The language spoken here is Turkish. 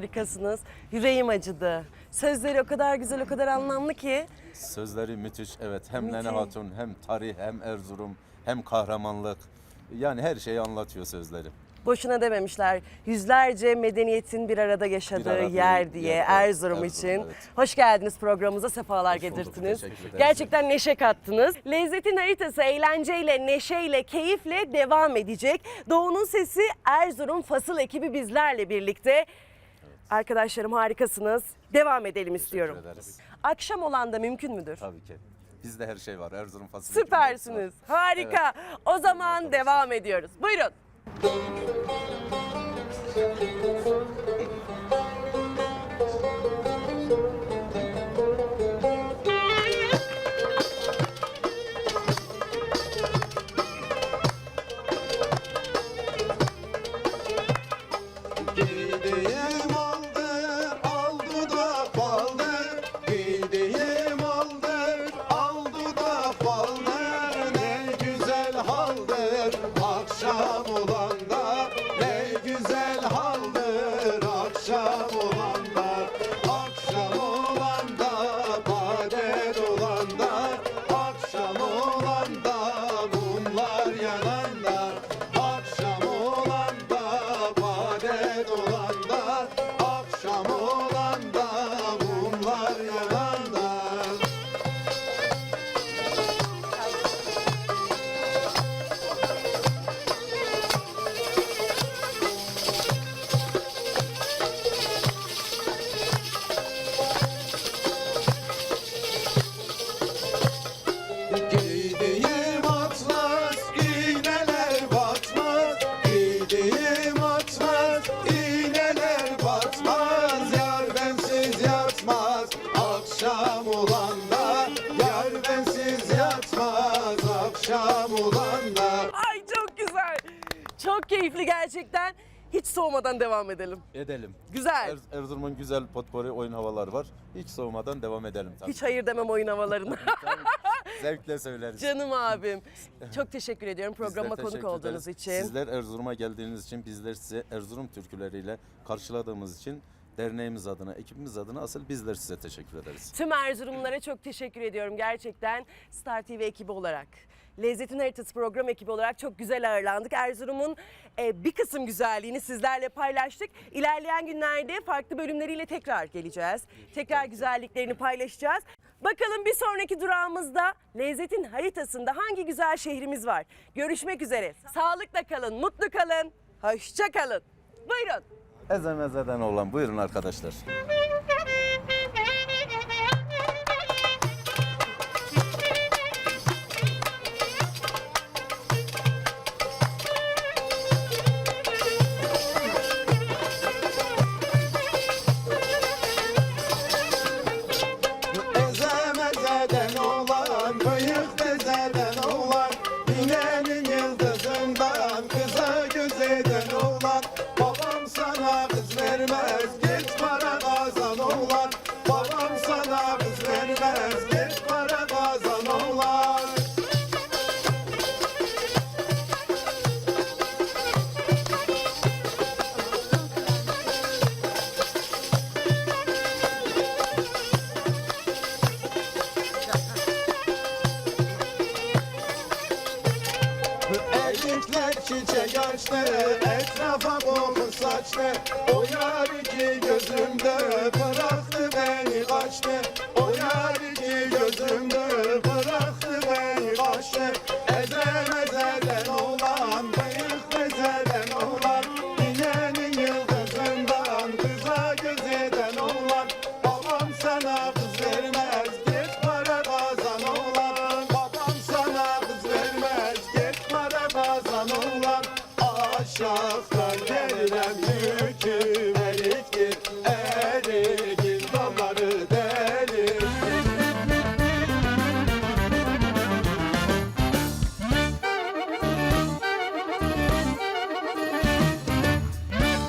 Harikasınız. Yüreğim acıdı. Sözleri o kadar güzel, o kadar anlamlı ki. Sözleri müthiş evet. Hem Müthiş. Nene Hatun hem tarih hem Erzurum hem kahramanlık. Yani her şeyi anlatıyor sözleri. Boşuna dememişler. Yüzlerce medeniyetin bir arada yaşadığı Bir arada yer diye yer, evet. Erzurum, Erzurum, için. evet. Hoş geldiniz programımıza, sefalar Hoş bulduk, getirdiniz. teşekkür. Gerçekten neşe kattınız. Lezzetin haritası eğlenceyle, neşeyle, keyifle devam edecek. Doğu'nun sesi Erzurum Fasıl ekibi bizlerle birlikte. Arkadaşlarım harikasınız. Devam edelim istiyorum. ederiz. Akşam olan da mümkün müdür? Tabii ki. Bizde her şey var. Erzurum fasulye. Süpersiniz. Harika. O zaman devam ediyoruz. Buyurun. Keyifli gerçekten. Hiç soğumadan devam edelim. Edelim. Güzel. Er- Erzurum'un güzel potpori oyun havaları var. Hiç soğumadan devam edelim tabii. Hiç hayır demem oyun havalarına. Zevkle söyleriz. Canım abim. Çok teşekkür ediyorum programa konuk teşekkür olduğunuz ederiz. için. Sizler Erzurum'a geldiğiniz için, bizler size Erzurum türküleriyle karşıladığımız için derneğimiz adına, ekibimiz adına asıl bizler size teşekkür ederiz. Tüm Erzurumlulara çok teşekkür ediyorum gerçekten Star TV ekibi olarak. Lezzetin Haritası program ekibi olarak çok güzel ağırlandık. Erzurum'un e, bir kısım güzelliğini sizlerle paylaştık. İlerleyen günlerde farklı bölümleriyle tekrar geleceğiz. Tekrar güzelliklerini paylaşacağız. Bakalım bir sonraki durağımızda Lezzetin Haritası'nda hangi güzel şehrimiz var? Görüşmek üzere. Sağlıkla kalın, mutlu kalın, hoşça kalın. Buyurun. Ezemezeden olan buyurun arkadaşlar. Vermez, git para kazan olan Erkekler çiçek açtı Etrafa koku saçtı O yar iki gözümde